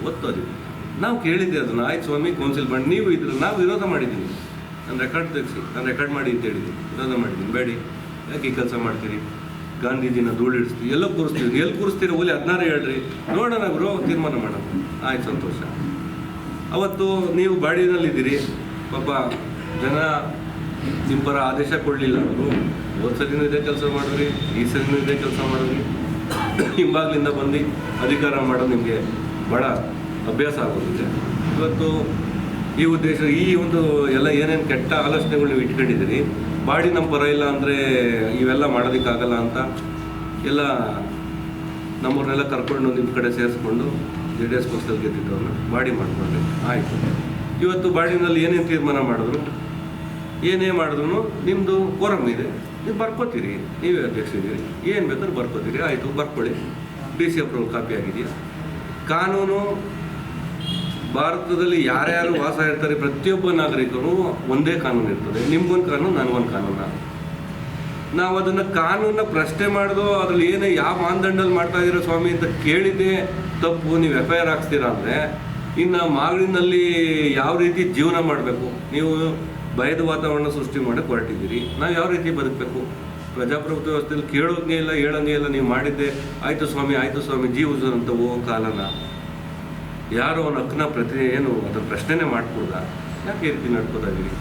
ಅವತ್ತು ಅದು ನಾವು ಕೇಳಿದ್ದೆ ಅದನ್ನು. ಆಯ್ತು ಸ್ವಾಮಿ ಕೌನ್ಸಿಲ್ ಮಾಡಿ. ನೀವು ಇದ್ರೆ ನಾವು ವಿರೋಧ ಮಾಡಿದ್ದೀನಿ ನಾನು ರೆಕಾರ್ಡ್ ತೆಗೆಸಿ. ನಾನು ರೆಕಾರ್ಡ್ ಮಾಡಿ ಅಂತ ಹೇಳಿದ್ದೀನಿ ವಿರೋಧ ಮಾಡಿದ್ದೀನಿ. ಬೇಡಿ. ಯಾಕೆ ಈ ಕೆಲಸ ಮಾಡ್ತೀರಿ? ಗಾಂಧೀಜಿನ ಧೂಳಿಡಿಸ್ತೀವಿ ಎಲ್ಲ ಕೂರಿಸ್ತೀವಿ. ಎಲ್ಲಿ ಕೂರಿಸ್ತೀರಿ? ಓಲಿ ಹದಿನಾರು ಹೇಳ್ರಿ. ನೋಡೋಣ ಗುರು, ತೀರ್ಮಾನ ಮಾಡೋಣ. ಆಯ್ತು, ಸಂತೋಷ. ಅವತ್ತು ನೀವು ಬಾಡಿನಲ್ಲಿದ್ದೀರಿ ಪಾಪ ಜನ ನಿಮ್ಮ ಪರ ಆದೇಶ ಕೊಡಲಿಲ್ಲ. ಅವರು ಹೋದ ಸರಿನೂ ಇದೇ ಕೆಲಸ ಮಾಡಿದ್ರಿ, ಈ ಸರಿನೂ ಇದೇ ಕೆಲಸ ಮಾಡಿದ್ರಿ. ಹಿಂಭಾಗಲಿಂದ ಬಂದು ಅಧಿಕಾರ ಮಾಡೋದು ನಿಮಗೆ ಬಹಳ ಅಭ್ಯಾಸ ಆಗೋದಿದೆ ಇವತ್ತು ಈ ಉದ್ದೇಶ, ಈ ಒಂದು ಎಲ್ಲ ಏನೇನು ಕೆಟ್ಟ ಆಲೋಚನೆಗಳು ನೀವು ಇಟ್ಕೊಂಡಿದ್ದೀರಿ ಬಾಡಿ ನಮ್ಮ ಪರ ಇಲ್ಲ ಅಂದರೆ ಇವೆಲ್ಲ ಮಾಡೋದಕ್ಕಾಗಲ್ಲ ಅಂತ ಎಲ್ಲ ನಮ್ಮವ್ರನ್ನೆಲ್ಲ ಕರ್ಕೊಂಡು ನಿಮ್ಮ ಕಡೆ ಸೇರಿಸ್ಕೊಂಡು ಜೆ ಡಿ ಎಸ್ ಪಕ್ಷದಲ್ಲಿ ಗೆದ್ದಿದ್ದವ್ರನ್ನ ಬಾಡಿ ಮಾಡಿಕೊಂಡ್ರಿ. ಆಯಿತು. ಇವತ್ತು ಬಾಡಿನಲ್ಲಿ ಏನೇನು ತೀರ್ಮಾನ ಮಾಡಿದ್ರು? ಏನೇ ಮಾಡಿದ್ರು ನಿಮ್ಮದು ಕೋರಂ ಇದೆ. ನೀವು ಬರ್ಕೋತೀರಿ. ನೀವೇ ಅಧ್ಯಕ್ಷರಿದ್ದೀರಿ ಏನು ಬೇಕಾದ್ರೂ ಬರ್ಕೋತೀರಿ. ಆಯಿತು, ಬರ್ಕೊಳ್ಳಿ. ಡಿ ಸಿ ಅಪ್ರೂವಲ್ ಕಾಪಿ ಆಗಿದೆಯಾ? ಕಾನೂನು, ಭಾರತದಲ್ಲಿ ಯಾರ್ಯಾರು ವಾಸ ಇರ್ತಾರೆ ಪ್ರತಿಯೊಬ್ಬ ನಾಗರಿಕರು ಒಂದೇ ಕಾನೂನು ಇರ್ತದೆ. ನಿಮ್ಗೊಂದು ಕಾನೂನು, ನನಗೊಂದು ಕಾನೂನು. ನಾವು ಅದನ್ನು ಕಾನೂನ ಪ್ರಶ್ನೆ ಮಾಡಿದೋ ಅದ್ರಲ್ಲಿ ಏನೇ ಯಾವ ಮಾನದಂಡಲ್ಲಿ ಮಾಡ್ತಾ ಇದ್ದೀರೋ ಸ್ವಾಮಿ ಅಂತ ಕೇಳಿದ್ದೆ ತಪ್ಪು. ನೀವು ಎಫ್ ಐ ಆರ್ ಹಾಕ್ಸ್ತೀರಾ ಅಂದರೆ ಇನ್ನು ಮಾಗಡಿನಲ್ಲಿ ಯಾವ ರೀತಿ ಜೀವನ ಮಾಡಬೇಕು? ನೀವು ಭಯದ ವಾತಾವರಣ ಸೃಷ್ಟಿ ಮಾಡಕ್ಕೆ ಹೊರಟಿದ್ದೀರಿ. ನಾವು ಯಾವ ರೀತಿ ಬದುಕಬೇಕು? ಪ್ರಜಾಪ್ರಭುತ್ವ ವ್ಯವಸ್ಥೆಯಲ್ಲಿ ಕೇಳೋಂಗೆ ಇಲ್ಲ, ಹೇಳೋಂಗೆ ಇಲ್ಲ, ನೀವು ಮಾಡಿದ್ದೆ, ಆಯಿತು ಸ್ವಾಮಿ ಆಯಿತು ಸ್ವಾಮಿ, ಜೀವ ಅಂತ ಕಾಲನ. ಯಾರು ಅವನ ಅಕ್ಕನ ಪ್ರತಿ ಏನು ಅದರ ಪ್ರಶ್ನೆನೇ ಮಾಡ್ಕೊಡ್ದ ಯಾಕೆ ಈ ರೀತಿ ನಡ್ಕೋದಾಗಿರಿ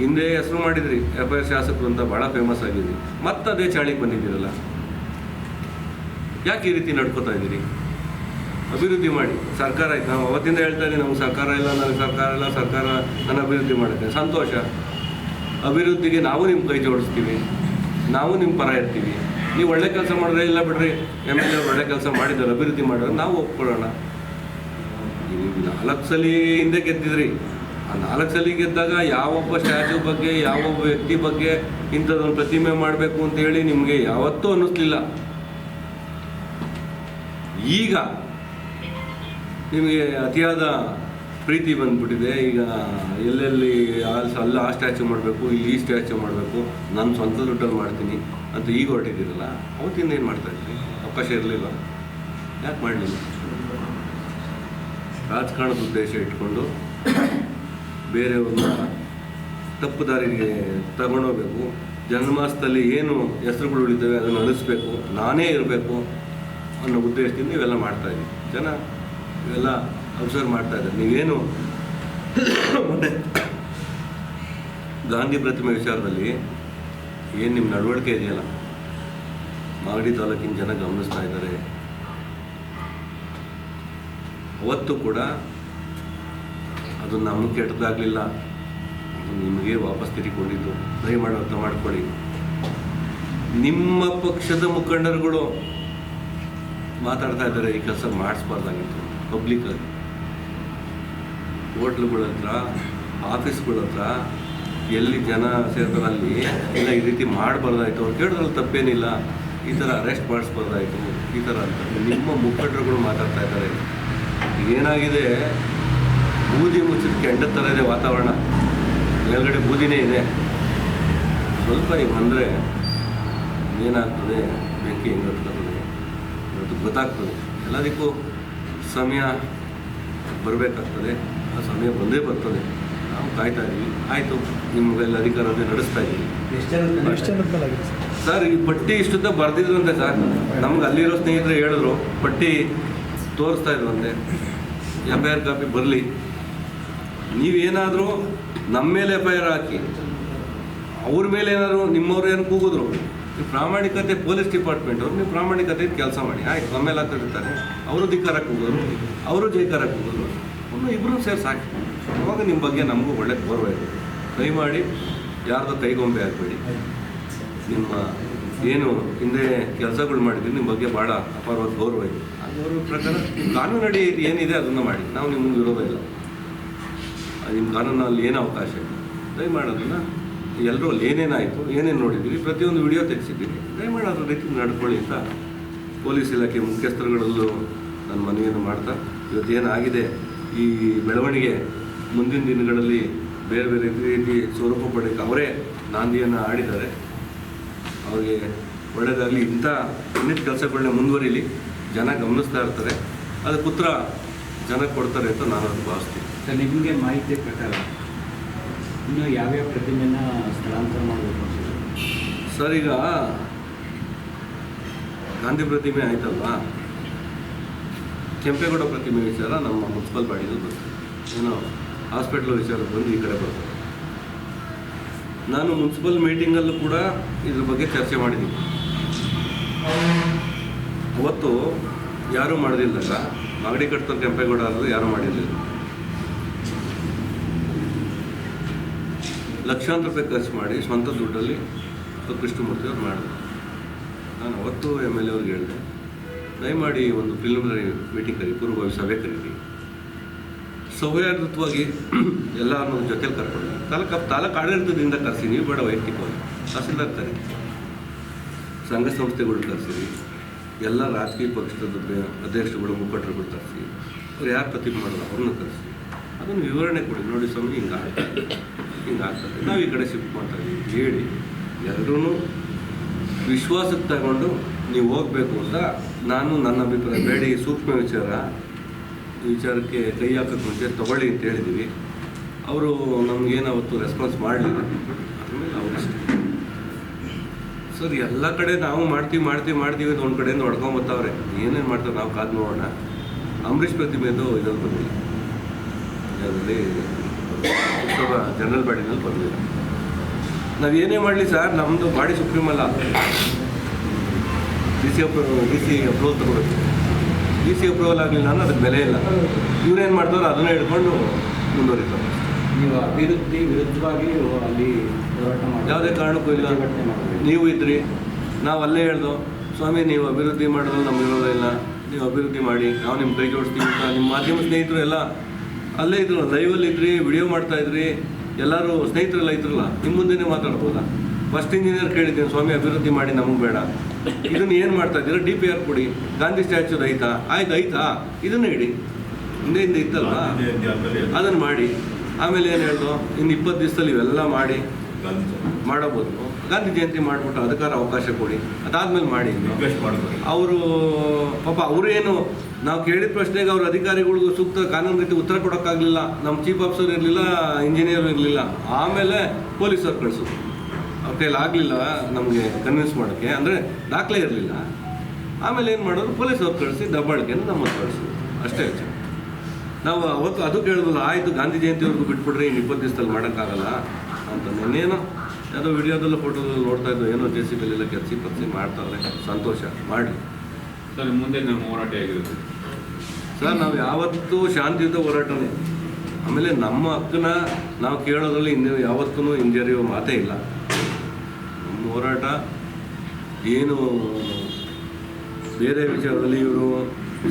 ಹಿಂದೆ ಹೆಸರು ಮಾಡಿದ್ರಿ ಎಫ್ ಐ ಶಾಸಕರು ಅಂತ ಭಾಳ ಫೇಮಸ್ ಆಗಿದ್ರಿ. ಮತ್ತೆ ಅದೇ ಚಾಳಿಗೆ ಬಂದಿದ್ದೀರಲ್ಲ. ಯಾಕೆ ಈ ರೀತಿ ನಡ್ಕೋತಾ ಇದ್ದೀರಿ ಅಭಿವೃದ್ಧಿ ಮಾಡಿ. ಸರ್ಕಾರ ಆಯ್ತು. ನಾವು ಅವತ್ತಿಂದ ಹೇಳ್ತಾ ಇದ್ದೀವಿ ನಮ್ಗೆ ಸರ್ಕಾರ ಇಲ್ಲ, ನನಗೆ ಸರ್ಕಾರ ಇಲ್ಲ, ಸರ್ಕಾರ ನನ್ನ ಅಭಿವೃದ್ಧಿ ಮಾಡುತ್ತೆ. ಸಂತೋಷ. ಅಭಿವೃದ್ಧಿಗೆ ನಾವು ನಿಮ್ಮ ಕೈ ಜೋಡಿಸ್ತೀವಿ. ನಾವು ನಿಮ್ಮ ಪರ ಇರ್ತೀವಿ. ನೀವು ಒಳ್ಳೆ ಕೆಲಸ ಮಾಡಿದ್ರೆ ಇಲ್ಲ ಬಿಡ್ರಿ. ಎಂ ಎಲ್ ಎ ಒಳ್ಳೆ ಕೆಲಸ ಮಾಡಿದ್ದಾರೆ, ಅಭಿವೃದ್ಧಿ ಮಾಡಿದ್ರೆ ನಾವು ಒಪ್ಕೊಳ್ಳೋಣ. ನಾಲ್ಕು ಸಲ ಹಿಂದೆ ಗೆದ್ದಿದ್ರಿ. ಆ ನಾಲ್ಕು ಸಲ ಗೆದ್ದಾಗ ಯಾವೊಬ್ಬ ಸ್ಟ್ಯಾಚು ಬಗ್ಗೆ, ಯಾವೊಬ್ಬ ವ್ಯಕ್ತಿ ಬಗ್ಗೆ ಇಂಥದ್ದೊಂದು ಪ್ರತಿಮೆ ಮಾಡಬೇಕು ಅಂತ ಹೇಳಿ ನಿಮಗೆ ಯಾವತ್ತೂ ಅನ್ನಿಸ್ಲಿಲ್ಲ. ಈಗ ನಿಮಗೆ ಅತಿಯಾದ ಪ್ರೀತಿ ಬಂದ್ಬಿಟ್ಟಿದೆ. ಈಗ ಎಲ್ಲೆಲ್ಲಿ ಅಲ್ಲ, ಆ ಸ್ಟ್ಯಾಚು ಮಾಡಬೇಕು, ಇಲ್ಲಿ ಈ ಸ್ಟ್ಯಾಚು ಮಾಡಬೇಕು, ನಾನು ಸ್ವಂತ ದುಡ್ಡಲ್ಲಿ ಮಾಡ್ತೀನಿ ಅಂತ ಈಗ ಹೊರಟಿದ್ದೀರಲ್ಲ, ಅವತ್ತಿಂದ ಏನು ಮಾಡ್ತಾ ಇದ್ರಿ? ಅವಕಾಶ ಇರಲಿಲ್ಲ ಯಾಕೆ ಮಾಡಲಿಲ್ಲ? ರಾಜಕಾರಣದ ಉದ್ದೇಶ ಇಟ್ಕೊಂಡು ಬೇರೆಯವ್ರನ್ನ ತಪ್ಪು ದಾರಿಗೆ ತಗೊಂಡೋಗ್ಬೇಕು ಜನ್ಮಾಸದಲ್ಲಿ ಏನು ಹೆಸರುಗಳು ಉಳಿತವೆ ಅದನ್ನು ಅಳಿಸ್ಬೇಕು ನಾನೇ ಇರಬೇಕು ಅನ್ನೋ ಉದ್ದೇಶದಿಂದ ಇವೆಲ್ಲ ಮಾಡ್ತಾ ಇದ್ದೀವಿ ಜನ ಇವೆಲ್ಲ ಅಬ್ಸರ್ವ್ ಮಾಡ್ತಾ ಇದ್ದಾರೆ. ನೀವೇನು ಮೊನ್ನೆ ಗಾಂಧಿ ಪ್ರತಿಮೆ ವಿಚಾರದಲ್ಲಿ ಏನು ನಿಮ್ಮ ನಡವಳಿಕೆ ಇದೆಯಲ್ಲ? ಮಾಗಡಿ ತಾಲೂಕಿನ ಜನ ಗಮನಿಸ್ತಾ ಇದ್ದಾರೆ. ಅವತ್ತು ಕೂಡ ಅದು ನಮಗೆ ಕೆಟ್ಟದಾಗಲಿಲ್ಲ ಅದು ನಿಮಗೆ ವಾಪಸ್ ತಿರುಗಿಕೊಂಡಿದ್ದು ದಯಮಾಡಿ ಅರ್ಥ ಮಾಡ್ಕೊಳ್ಳಿ. ನಿಮ್ಮ ಪಕ್ಷದ ಮುಖಂಡರುಗಳು ಮಾತಾಡ್ತಾ ಇದ್ದಾರೆ, ಈ ಕೆಲಸ ಮಾಡಿಸ್ಬಾರ್ದಾಗಿತ್ತು. ಪಬ್ಲಿಕ್ಕಾಗಿ ಹೋಟ್ಲುಗಳ ಹತ್ರ ಆಫೀಸ್ಗಳ ಹತ್ರ ಎಲ್ಲಿ ಜನ ಸೇರ್ತಾರೆ ಅಲ್ಲಿ, ಇಲ್ಲ ಈ ರೀತಿ ಮಾಡಬಾರ್ದಾಯ್ತು, ಅವ್ರು ಕೇಳಿದ್ರಲ್ಲಿ ತಪ್ಪೇನಿಲ್ಲ. ಈ ಥರ ಅರೆಸ್ಟ್ ಮಾಡಿಸ್ಬಾರ್ದಾಯ್ತು, ಈ ಥರ ಅಂತ. ನಿಮ್ಮ ಮುಖಂಡರುಗಳು ಮಾತಾಡ್ತಾ ಇದ್ದಾರೆ. ಏನಾಗಿದೆ? ಬೂದಿ ಮುಚ್ಚಿದ ಕೆಂಡ ಥರ ಇದೆ ವಾತಾವರಣ. ಮೇಲ್ಗಡೆ ಬೂದಿನೇ ಇದೆ. ಸ್ವಲ್ಪ ಈಗ ಬಂದರೆ ಏನಾಗ್ತದೆ? ಬೆಂಕಿ ಹೆಂಗೆ ಗೊತ್ತಾಗ್ತದೆ. ಎಲ್ಲದಕ್ಕೂ ಸಮಯ ಬರಬೇಕಾಗ್ತದೆ ಆ ಸಮಯ ಬಂದೇ ಬರ್ತದೆ. ನಾವು ಕಾಯ್ತಾ ಇದ್ದೀವಿ. ಆಯಿತು ನಿಮಗೆಲ್ಲ ಅಧಿಕಾರವನ್ನು ನಡೆಸ್ತಾ ಇದ್ದೀವಿ. ಸರ್ ಈ ಪಟ್ಟಿ ಇಷ್ಟುದ್ದ ಅಂತ ಸರ್. ನಮ್ಗೆ ಅಲ್ಲಿರೋ ಸ್ನೇಹಿತರು ಹೇಳಿದ್ರು ಪಟ್ಟಿ ತೋರಿಸ್ತಾ ಇದ್ರಂತೆ. ಎಫ್ ಐ ಆರ್ ಕಾಪಿ ಬರಲಿ. ನೀವೇನಾದರೂ ನಮ್ಮ ಮೇಲೆ ಎಫ್ ಐ ಆರ್ ಹಾಕಿ ಅವ್ರ ಮೇಲೆ ಏನಾದರೂ ನಿಮ್ಮವ್ರು ಏನು ಕೂಗಿದ್ರು? ನೀವು ಪ್ರಾಮಾಣಿಕತೆ ಪೊಲೀಸ್ ಡಿಪಾರ್ಟ್ಮೆಂಟ್ ಅವ್ರು, ನೀವು ಪ್ರಾಮಾಣಿಕತೆ ಕೆಲಸ ಮಾಡಿ. ಆಯ್ತು ಒಮ್ಮೆಲ್ಲ ಕರೀತಾರೆ. ಅವರು ಧಿಕ್ಕಾರಕ್ಕೆ ಹೋಗೋರು, ಅವರು ಜೈಕಾರಕ್ಕೆ ಹೋಗೋರು, ಒಮ್ಮೆ ಇಬ್ಬರು ಸೇರಿ ಸಾಕಿ. ಅವಾಗ ನಿಮ್ಮ ಬಗ್ಗೆ ನಮಗೂ ಒಳ್ಳೆ ಗೌರವ ಇದೆ. ದಯಮಾಡಿ ಯಾರ್ದು ಕೈಗೊಂಬೆ ಆಗಬೇಡಿ. ನಿಮ್ಮ ಏನು ಹಿಂದೆ ಕೆಲಸಗಳು ಮಾಡಿದ್ರು ನಿಮ್ಮ ಬಗ್ಗೆ ಭಾಳ ಅಪಾರವಾದ ಗೌರವ ಇದೆ. ಆ ಗೌರವ ಪ್ರಕಾರ ಕಾನೂನಡಿ ಏನಿದೆ ಅದನ್ನು ಮಾಡಿ. ನಾವು ನಿಮ್ಮ ವಿರೋಧ ಇಲ್ಲ. ನಿಮ್ಮ ಕಾನೂನಲ್ಲಿ ಏನು ಅವಕಾಶ ಇದೆ ದಯಮಾಡಿ ಅದನ್ನು ಎಲ್ಲರೂ ಏನೇನಾಯಿತು ಏನೇನು ನೋಡಿದ್ದೀವಿ ಪ್ರತಿಯೊಂದು ವಿಡಿಯೋ ತೆಗೆಸಿದ್ದೀವಿ. ದಯಮಾಡಿ ಅದ್ರ ರೀತಿ ನಡ್ಕೊಳ್ಳಿ ಅಂತ ಪೊಲೀಸ್ ಇಲಾಖೆ ಮುಖ್ಯಸ್ಥರುಗಳಲ್ಲೂ ನನ್ನ ಮನವಿಯನ್ನು ಮಾಡ್ತಾ, ಇವತ್ತು ಏನಾಗಿದೆ, ಈ ಬೆಳವಣಿಗೆ ಮುಂದಿನ ದಿನಗಳಲ್ಲಿ ಬೇರೆ ಬೇರೆ ರೀತಿ ಸ್ವರೂಪ ಪಡೆಯಕ್ಕೆ ಅವರೇ ನಾಂದಿಯನ್ನು ಆಡಿದ್ದಾರೆ. ಅವರಿಗೆ ಒಳ್ಳೆಯದಾಗಲಿ ಇಂಥ ಇನ್ನಿಟ್ಟು ಕೆಲಸಗಳನ್ನ ಮುಂದುವರಿಲಿ, ಜನ ಗಮನಿಸ್ತಾ ಇರ್ತಾರೆ. ಅದಕ್ಕೆ ಉತ್ತರ ಜನ ಕೊಡ್ತಾರೆ ಅಂತ ನಾನು ಅದು ಭಾವಿಸ್ತೀನಿ. ನಿಮಗೆ ಮಾಹಿತಿ ಪ್ರಕಾರ ಇನ್ನು ಯಾವ್ಯಾವ ಪ್ರತಿಮೆನ ಸ್ಥಳಾಂತರ ಮಾಡಬೇಕು ಸರ್, ಈಗ ಗಾಂಧಿ ಪ್ರತಿಮೆ ಆಯ್ತಲ್ವಾ? ಕೆಂಪೇಗೌಡ ಪ್ರತಿಮೆ ವಿಚಾರ ನಮ್ಮ ಮುನ್ಸಿಪಲ್ ಬಾಡಿದು ಬರ್ತದೆ ಏನೋ ಹಾಸ್ಪಿಟ್ಲ್ ವಿಚಾರ ಬಂದು ಈ ಕಡೆ ಬರ್ತದೆ ನಾನು ಮುನ್ಸಿಪಲ್ ಮೀಟಿಂಗಲ್ಲೂ ಕೂಡ ಇದ್ರ ಬಗ್ಗೆ ಚರ್ಚೆ ಮಾಡಿದ್ದೀನಿ. ಅವತ್ತು ಯಾರೂ ಮಾಡಲಿಲ್ಲ ಮಾಗಡಿ ಕಟ್ತಾರೆ ಕೆಂಪೇಗೌಡ ಅನ್ನೋದು ಯಾರೂ ಮಾಡಿರಲಿಲ್ಲ. ಲಕ್ಷಾಂತರ ರೂಪಾಯಿ ಖರ್ಚು ಮಾಡಿ ಸ್ವಂತ ದುಡ್ಡಲ್ಲಿ ಕೃಷ್ಣಮೂರ್ತಿ ಅವ್ರು ಮಾಡಿದ್ರು. ನಾನು ಅವತ್ತು ಎಂ ಎಲ್ ಎ ಅವ್ರಿಗೆ ಹೇಳಿದೆ, ದಯಮಾಡಿ ಒಂದು ಪ್ರಿಲಿಮಿನರಿ ಮೀಟಿಂಗ್ ಕರಿ, ಪೂರ್ವಭಾವಿ ಸಭೆ ಕರೀರಿ. ಸೌಹಾರ್ದತ್ವವಾಗಿ ಎಲ್ಲರನ್ನೂ ಜೊತೆಲಿ ಕರ್ಕೊಂಡು ತಾಲೂಕು ತಾಲೂಕು ಆಡಳಿತದಿಂದ ಕರೆಸಿ, ನೀವು ಬೇಡ ವೈಯಕ್ತಿಕವಾಗಿ. ತಹಸೀಲ್ದಾರ್ ಕರಿ. ಸಂಘ ಸಂಸ್ಥೆಗಳು ಕರೆಸಿರಿ. ಎಲ್ಲ ರಾಜಕೀಯ ಪಕ್ಷದ ಅಧ್ಯಕ್ಷಗಳು ಮುಖಂಡರುಗಳು ತರಿಸಿ ಅವ್ರು ಯಾರು ಪ್ರತಿಭೆ ಮಾಡಲ್ಲ, ಅವ್ರನ್ನ ಕರೆಸಿ. ಅದನ್ನು ವಿವರಣೆ ಕೊಡಿ. ನೋಡಿ ಸ್ವಾಮಿ ಹಿಂಗೆ ಆಗ್ತದೆ ಹಿಂಗೆ ಆಗ್ತದೆ ನಾವು ಈ ಕಡೆ ಶಿಫ್ಟ್ ಮಾಡ್ತಾ ಇದ್ದೀವಿ ಹೇಳಿ. ಎಲ್ಲರೂ ವಿಶ್ವಾಸಕ್ಕೆ ತಗೊಂಡು ನೀವು ಹೋಗಬೇಕು ಅಂತ ನಾನು ನನ್ನ ಅಭಿಪ್ರಾಯ. ಬೇಡಿ ಸೂಕ್ಷ್ಮ ವಿಚಾರ ವಿಚಾರಕ್ಕೆ ಕೈ ಹಾಕೋಕ್ಕೆ ಮುಂಚೆ ತಗೊಳ್ಳಿ ಅಂತ ಹೇಳಿದ್ದೀವಿ ಅವರು ನಮಗೇನಾವತ್ತು ರೆಸ್ಪಾನ್ಸ್ ಮಾಡಲಿಲ್ಲ. ಆಮೇಲೆ ಅವರು ಸರ್, ಎಲ್ಲ ಕಡೆ ನಾವು ಮಾಡ್ತೀವಿ ಮಾಡ್ತೀವಿ ಮಾಡ್ತೀವಿ ಅಂತ ಒಂದು ಕಡೆಯಿಂದ ಹೊಡ್ಕೊಂಬತ್ತವ್ರೆ ಏನೇನು ಮಾಡ್ತಾರೆ ನಾವು ಕಾದು ನೋಡೋಣ. ಅಂಬರೀಷ್ ಪ್ರತಿಮೆದು ಬಂದಿಲ್ಲ ಅದರಲ್ಲಿ ಉತ್ಸವ ಜನರಲ್ ಬಾಡಿನಲ್ಲಿ ಬಂದಿಲ್ಲ ನಾವು ಏನೇ ಮಾಡಲಿ ಸರ್ ನಮ್ಮದು ಬಾಡಿ ಸುಪ್ರೀಮ್ ಅಲ್ಲ. D C approval D C approval ತಗೋಬೇಕು. ಡಿ ಸಿ ಅಪ್ರೂವಲ್ ಆಗಲಿಲ್ಲ ಅಂದ್ರೆ ಅದಕ್ಕೆ ಬೆಲೆ ಇಲ್ಲ. ಇವ್ರೇನು ಮಾಡ್ತಾರೆ ಅದನ್ನೇ ಹಿಡ್ಕೊಂಡು ಮುಂದುವರಿತಾರೆ. ನೀವು ಅಭಿವೃದ್ಧಿ ವಿರುದ್ಧವಾಗಿ ಅಲ್ಲಿ ಹೋರಾಟ ಮಾಡಿ. ಯಾವುದೇ ಕಾರಣಕ್ಕೂ ಇಲ್ಲ. ನೀವು ಇದ್ರಿ. ನಾವು ಅಲ್ಲೇ ಹೇಳ್ದೋ ಸ್ವಾಮಿ ನೀವು ಅಭಿವೃದ್ಧಿ ಮಾಡೋದು ನಮ್ಗೆ ಇರೋದಿಲ್ಲ ನೀವು ಅಭಿವೃದ್ಧಿ ಮಾಡಿ. ನಾವು ನಿಮ್ಮ ಕೈ ಜೋಡಿಸ್ತೀವಿ ನಿಮ್ಮ ಮಾಧ್ಯಮ ಸ್ನೇಹಿತರು ಎಲ್ಲ ಅಲ್ಲೇ ಇದ್ರು ಲೈವಲ್ಲಿ ಇದ್ರಿ ವಿಡಿಯೋ ಮಾಡ್ತಾ ಇದ್ರಿ ಎಲ್ಲರೂ ಸ್ನೇಹಿತರೆಲ್ಲ ಇದ್ರಲ್ಲ ನಿಮ್ಮ ಮುಂದೆನೇ ಮಾತಾಡ್ಬೋದಾ? ಫಸ್ಟ್ ಇಂಜಿನಿಯರ್ ಕೇಳಿದ್ದೀನಿ ಸ್ವಾಮಿ ಅಭಿವೃದ್ಧಿ ಮಾಡಿ ನಮಗೆ ಬೇಡ. ಇದನ್ನು ಏನು ಮಾಡ್ತಾ ಇದ್ದೀರಾ? ಡಿ ಪಿ ಆರ್ ಕೊಡಿ. ಗಾಂಧಿ ಸ್ಟ್ಯಾಚ್ಯು ಐತಾ ಆಯ್ತು ಐತಾ ಇದನ್ನು ಇಡಿ. ಹಿಂದೆ ಹಿಂದೆ ಇತ್ತಲ್ಲ ಅದನ್ನು ಮಾಡಿ. ಆಮೇಲೆ ಏನು ಹೇಳ್ದು? ಇನ್ನು ಇಪ್ಪತ್ತು ದಿವಸದಲ್ಲಿ ಇವೆಲ್ಲ ಮಾಡಿ. ಮಾಡಬಹುದು ಗಾಂಧಿ ಜಯಂತಿ ಮಾಡಿಬಿಟ್ಟು ಅದಕ್ಕಾರ ಅವಕಾಶ ಕೊಡಿ. ಅದಾದ್ಮೇಲೆ ಮಾಡಿ. ಅವರು ಪಾಪ ಅವರೇನು ನಾವು ಕೇಳಿದ ಪ್ರಶ್ನೆಗೆ ಅವ್ರ ಅಧಿಕಾರಿಗಳಿಗೂ ಸೂಕ್ತ ಕಾನೂನು ರೀತಿ ಉತ್ತರ ಕೊಡೋಕ್ಕಾಗಲಿಲ್ಲ, ನಮ್ಮ ಚೀಫ್ ಆಫೀಸರ್ ಇರಲಿಲ್ಲ ಇಂಜಿನಿಯರ್ ಇರಲಿಲ್ಲ, ಆಮೇಲೆ ಪೊಲೀಸರು ಕಳಿಸು. ಅವ್ರ ಕೈಲಿ ಆಗಲಿಲ್ಲ ನಮಗೆ ಕನ್ವಿನ್ಸ್ ಮಾಡೋಕ್ಕೆ ಅಂದರೆ ದಾಖಲೆ ಇರಲಿಲ್ಲ. ಆಮೇಲೆ ಏನು ಮಾಡೋರು ಪೊಲೀಸವ್ರು ಕಳಿಸಿ ದಬ್ಬಾಳಿಕೆಯನ್ನು ನಮ್ಮನ್ನು ಕಳಿಸೋದು ಅಷ್ಟೇ ವಿಚಾರ ನಾವು ಅವತ್ತು ಅದು ಕೇಳಿದ್ವಲ್ಲ, ಆಯಿತು, ಗಾಂಧಿ ಜಯಂತಿವರೆಗೂ ಬಿಟ್ಬಿಟ್ರೆ ಇನ್ನು ಇಪ್ಪತ್ತು ದಿವಸದಲ್ಲಿ ಮಾಡೋಕ್ಕಾಗಲ್ಲ ಅಂತ ಇನ್ನೇನೋ, ಯಾವುದೋ ವಿಡಿಯೋದಲ್ಲ ಫೋಟೋದಲ್ಲಿ ನೋಡ್ತಾ ಇದ್ದು ಏನೋ ಜೆ ಸಿ ಬಿಲೆಲ್ಲ ಕೆಲಸ ಪರ್ಸಿ ಮಾಡ್ತಾರೆ. ಸಂತೋಷ ಮಾಡಿ ಸರ್, ಮುಂದೆ ಹೋರಾಟ ಆಗಿರುತ್ತೆ ಸರ್, ನಾವು ಯಾವತ್ತೂ ಶಾಂತಿಯುತ ಹೋರಾಟನೇ. ಆಮೇಲೆ ನಮ್ಮ ಹಕ್ಕನ್ನ ನಾವು ಕೇಳೋದ್ರಲ್ಲಿ ಇನ್ನು ಯಾವತ್ತೂ ಹಿಂಜರಿಯೋ ಮಾತೇ ಇಲ್ಲ. ನಮ್ಮ ಹೋರಾಟ ಏನು ಬೇರೆ ವಿಚಾರದಲ್ಲಿ ಇವರು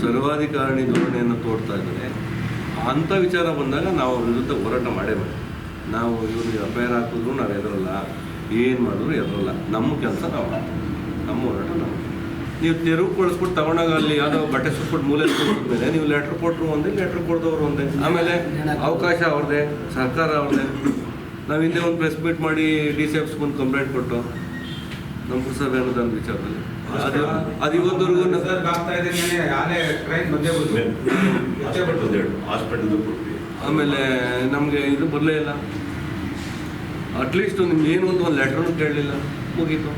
ಸರ್ವಾಧಿಕಾರಣಿ ಧೋರಣೆಯನ್ನು ತೋರ್ತಾ ಇದ್ದಾರೆ. ಅಂಥ ವಿಚಾರ ಬಂದಾಗ ನಾವು ಅವ್ರ ವಿರುದ್ಧ ಹೋರಾಟ ಮಾಡೇ ನಾವು ಇವರು ಎಫ್ ಹಾಕಿದ್ರು ನಾವು ಎದುರಲ್ಲ ಏನು ಮಾಡಿದ್ರು ಎದುರಲ್ಲ ನಮ್ಮ ಕೆಲಸ ನಾವು ನಮ್ಮ ಹೋರಾಟ ನಾವು ನೀವು ತೆರವು ಕೊಡಿಸ್ಬಿಟ್ಟು ತಗೊಂಡಾಗ ಅಲ್ಲಿ ಯಾವುದೋ ಬಟ್ಟೆ ಸುಟ್ಬಿಟ್ಟು ಮೂಲೆ ಮೇಲೆ ನೀವು ಲೆಟ್ರ್ ಕೊಟ್ಟರು ಒಂದೇ ಲೆಟ್ರ್ ಕೊಡ್ದವ್ರು ಒಂದೇ. ಆಮೇಲೆ ಅವಕಾಶ ಅವ್ರದ್ದೇ ಸರ್ಕಾರ ಅವ್ರದ್ದೇ. ನಾವು ಹಿಂದೆ ಒಂದು ಪ್ರೆಸ್ ಮೀಟ್ ಮಾಡಿ ಡಿ ಸಿ ಎಫ್ಸ್ ಒಂದು ಕಂಪ್ಲೇಂಟ್ ಕೊಟ್ಟು ನಮ್ಮ ಪುಸ್ತಕ ಅನುದಾನ ವಿಚಾರದಲ್ಲಿ. ಅದು ಅದು ಇವತ್ತವರೆಗೂ ಆಮೇಲೆ ನಮಗೆ ಇದು ಬರಲೇ ಇಲ್ಲ. ಅಟ್ಲೀಸ್ಟ್ ನಿಮ್ಗೆ ಏನು ಅಂತ ಒಂದು ಲೆಟ್ರನ್ನು ಕೇಳಲಿಲ್ಲ. ಮುಗೀತು.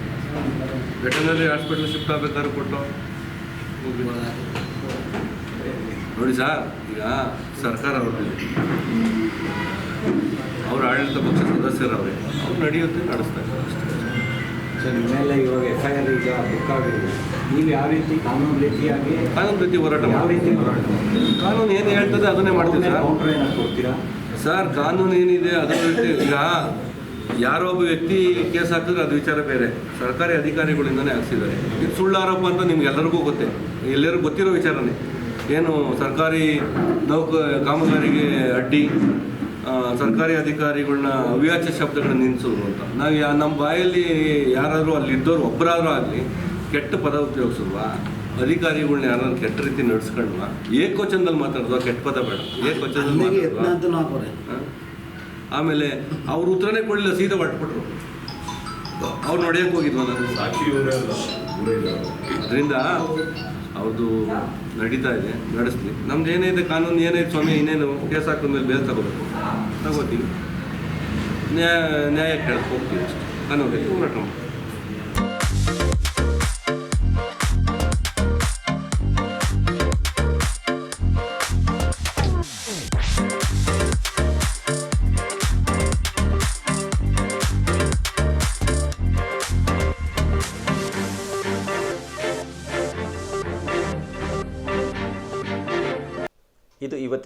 ವೆಟನರಿ ಹಾಸ್ಪಿಟ್ಲ್ ಶಿಫ್ಟ್ ಆಗ್ಬೇಕಾದ್ರೆ ಕೊಟ್ಟು. ನೋಡಿ ಸರ್ ಈಗ ಸರ್ಕಾರ ಅವ್ರದ್ದು ಅವ್ರ ಆಡಳಿತ ಪಕ್ಷ ಸದಸ್ಯರವ್ರೆ. ಅವ್ರು ನಡೆಯುತ್ತೆ ನಡೆಸ್ತಾರೆ ಸರ್ ನಿಮ್ಮೆಲ್ಲ ಇವಾಗ ಎಫ್ ಐ ಆರ್ ಈಗ ಬುಕ್ ಆಗಿದೆ. ನೀವು ಯಾವ ರೀತಿ ಕಾನೂನು ರೀತಿಯಾಗಿ ಕಾನೂನು ರೀತಿ ಹೋರಾಟ ಯಾವ ರೀತಿ ಹೋರಾಟ ಕಾನೂನು ಏನು ಹೇಳ್ತದೆ ಅದನ್ನೇ ಮಾಡ್ತೀವಿ ಸರ್. ಕೊಡ್ತೀರಾ? ಸರ್ ಕಾನೂನು ಏನಿದೆ ಅದರ ರೀತಿ ಈಗ ಯಾರೋ ಒಬ್ಬ ವ್ಯಕ್ತಿ ಕೇಸ್ ಹಾಕಿದ್ರೆ ಅದು ವಿಚಾರ ಬೇರೆ. ಸರ್ಕಾರಿ ಅಧಿಕಾರಿಗಳಿಂದನೇ ಹಾಕ್ಸಿದ್ದಾರೆ. ಇದು ಸುಳ್ಳು ಆರೋಪ ಅಂತ ನಿಮ್ಗೆಲ್ಲರಿಗೂ ಎಲ್ಲರಿಗೂ ಗೊತ್ತೇ. ಎಲ್ಲರಿಗೂ ಗೊತ್ತಿರೋ ವಿಚಾರನೇ. ಏನು ಸರ್ಕಾರಿ ನೌಕ ಕಾಮಗಾರಿಗೆ ಅಡ್ಡಿ ಸರ್ಕಾರಿ ಅಧಿಕಾರಿಗಳನ್ನ ಅವ್ಯಾಚ ಶಬ್ದಗಳನ್ನ ನಿಲ್ಲಿಸೋದು ಅಂತ. ನಾವು ಯಾ ನಮ್ಮ ಬಾಯಲ್ಲಿ ಯಾರಾದರೂ ಅಲ್ಲಿ ಇದ್ದವ್ರು ಒಬ್ಬರಾದ್ರೂ ಆಗಲಿ ಕೆಟ್ಟ ಪದ ಉಪಯೋಗಿಸಿಲ್ವಾ? ಅಧಿಕಾರಿಗಳನ್ನ ಯಾರು ಕೆಟ್ಟ ರೀತಿ ನಡೆಸ್ಕೊಂಡ್ವಾ? ಏಕವಚನದಲ್ಲಿ ಮಾತಾಡಿದ್ವಾ ಕೆಟ್ಟ ಪದ ಬೇಡ. ಏಕವಚನದಲ್ಲಿ? ಆಮೇಲೆ ಅವ್ರ ಉತ್ತರನೇ ಕೊಡಲಿಲ್ಲ ಸೀದಾ ಹೊಟ್ಬಿಟ್ರು ಅವ್ರು ನಡೆಯಕ್ಕೆ ಹೋಗಿದ್ವ ನಾನು ಸಾಕ್ಷಿ ಅದರಿಂದ ಅವ್ರದ್ದು ನಡೀತಾ ಇದೆ ನಡೆಸ್ಲಿ. ನಮ್ದು ಏನಿದೆ ಕಾನೂನು ಏನೈತೆ ಸ್ವಾಮಿ ಇನ್ನೇನು ಕೇಸ್ ಹಾಕಿದ ಮೇಲೆ ಬೇಲ್ ತಗೋಬೇಕು. ತಗೋತೀವಿ. ನ್ಯಾಯ ನ್ಯಾಯ ಕೇಳಕ್ಕೆ ಹೋಗ್ತೀವಿ ಅಷ್ಟೇ. ಕಾನೂನು ಹೋರಾಟ ಮಾಡ್ತೀವಿ